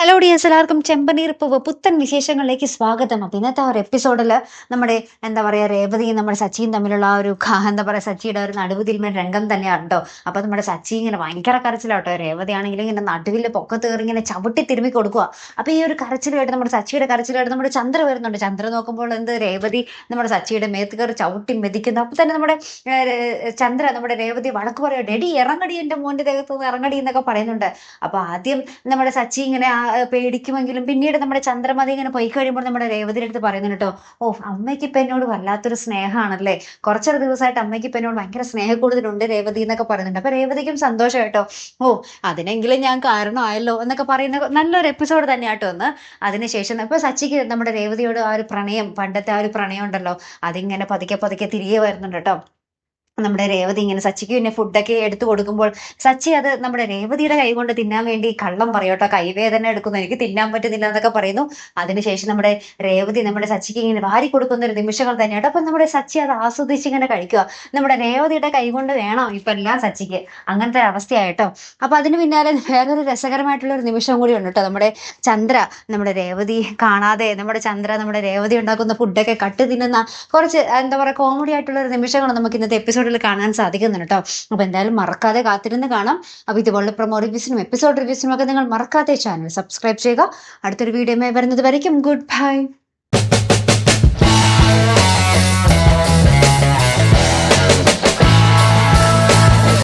Hello dears എല്ലാവർക്കും ചെമ്പനീർ പൂവ് പുത്തൻ വിശേഷങ്ങളിലേക്ക് സ്വാഗതം. അപ്പം ഇന്നത്തെ ഒരു എപ്പിസോഡിൽ നമ്മുടെ എന്താ പറയുക രേവതിയും നമ്മുടെ സച്ചിയും തമ്മിലുള്ള ഒരു എന്താ പറയുക സച്ചിയുടെ ഒരു നടുവുതിൽമേൽ രംഗം തന്നെയാണ് കേട്ടോ അപ്പം നമ്മുടെ സച്ചി ഇങ്ങനെ ഭയങ്കര കരച്ചിലാട്ടോ. രേവതിയാണെങ്കിലും ഇങ്ങനെ നടുവിൽ പൊക്കത്ത് കയറി ഇങ്ങനെ ചവിട്ടി തിരുമ്മി കൊടുക്കുക അപ്പം ഈ ഒരു കരച്ചിലുമായിട്ട് നമ്മുടെ സച്ചിയുടെ കരച്ചിലുമായിട്ട് നമ്മുടെ ചന്ദ്ര വരുന്നുണ്ട്. ചന്ദ്ര നോക്കുമ്പോൾ എന്ത് രേവതി നമ്മുടെ സച്ചിയുടെ മേത്ത് കയറി ചവിട്ടി മെതിക്കുന്നു. അപ്പം തന്നെ നമ്മുടെ ചന്ദ്ര നമ്മുടെ രേവതി വഴക്ക് പറയുക ഡെഡി ഇറങ്ങടി എന്റെ മോന്റെ ദേഹത്ത് നിന്ന് ഇറങ്ങടി എന്നൊക്കെ പറയുന്നുണ്ട്. അപ്പോൾ ആദ്യം നമ്മുടെ സച്ചി ഇങ്ങനെ ആ, പേടിക്കുമെങ്കിലും പിന്നീട് നമ്മുടെ ചന്ദ്രമതി ഇങ്ങനെ പോയി കഴിയുമ്പോൾ നമ്മുടെ രേവതിയുടെ അടുത്ത് പറയുന്നുണ്ട് കേട്ടോ ഓ അമ്മയ്ക്ക് ഇപ്പം എന്നോട് വല്ലാത്തൊരു സ്നേഹമാണല്ലേ കുറച്ചൊരു ദിവസമായിട്ട് അമ്മയ്ക്ക് ഇപ്പം എന്നോട് ഭയങ്കര സ്നേഹക്കൂടുതലുണ്ട് രേവതി എന്നൊക്കെ പറയുന്നുണ്ട്. അപ്പോൾ രേവതിക്കും സന്തോഷം കേട്ടോ ഓ അതിനെങ്കിലും ഞാൻ കാരണമായല്ലോ എന്നൊക്കെ പറയുന്ന നല്ലൊരു എപ്പിസോഡ് തന്നെ തന്നെയാട്ടോ ഒന്ന് അതിനുശേഷം ഇപ്പോൾ സച്ചിക്ക് നമ്മുടെ രേവതിയോട് ആ ഒരു പ്രണയം പണ്ടത്തെ ആ ഒരു പ്രണയം ഉണ്ടല്ലോ അതിങ്ങനെ പതുക്കെ പതുക്കെ തിരികെ വരുന്നുണ്ട് കേട്ടോ. നമ്മുടെ രേവതി ഇങ്ങനെ സച്ചിക്ക് പിന്നെ ഫുഡൊക്കെ എടുത്തു കൊടുക്കുമ്പോൾ സച്ചി അത് നമ്മുടെ രേവതിയുടെ കൈ കൊണ്ട് തിന്നാൻ വേണ്ടി കള്ളം പറയോട്ടോ കൈവേദന എടുക്കുന്നു. എനിക്ക് തിന്നാൻ പറ്റുന്നില്ല എന്നൊക്കെ പറയുന്നു. അതിനുശേഷം നമ്മുടെ രേവതി നമ്മുടെ സച്ചിക്ക് ഇങ്ങനെ വാരി കൊടുക്കുന്ന ഒരു നിമിഷങ്ങൾ തന്നെയാണ് അപ്പൊ നമ്മുടെ സച്ചി അത് ആസ്വദിച്ച് ഇങ്ങനെ കഴിക്കുക നമ്മുടെ രേവതിയുടെ കൈ കൊണ്ട് വേണം ഇപ്പൊ എല്ലാം സച്ചിക്ക്. അങ്ങനത്തെ അവസ്ഥയായിട്ടോ അപ്പൊ അതിന് പിന്നാലെ വേറൊരു രസകരമായിട്ടുള്ള ഒരു നിമിഷം കൂടി ഉണ്ട് കേട്ടോ. നമ്മുടെ ചന്ദ്ര നമ്മുടെ രേവതി കാണാതെ നമ്മുടെ ചന്ദ്ര നമ്മുടെ രേവതി ഉണ്ടാക്കുന്ന ഫുഡൊക്കെ കട്ട് തിന്നുന്ന കുറച്ച് എന്താ പറയുക കോമഡി ആയിട്ടുള്ള ഒരു നിമിഷങ്ങൾ നമുക്ക് ഇന്നത്തെ എപ്പിസോഡിൽ കാണാൻ സാധിക്കുന്നുണ്ട് കേട്ടോ അപ്പോൾ എന്തായാലും മറക്കാതെ കാത്തിരുന്ന് കാണാം. അപ്പോൾ ഇതുപോലുള്ള പ്രൊമോ റിവ്യൂസിനും എപ്പിസോഡ് റിവ്യൂസിനും ഒക്കെ നിങ്ങൾ മറക്കാതെ ചാനൽ സബ്സ്ക്രൈബ് ചെയ്യുക. അടുത്തൊരു വീഡിയോ വരുന്നത് വരയ്ക്കും. Good bye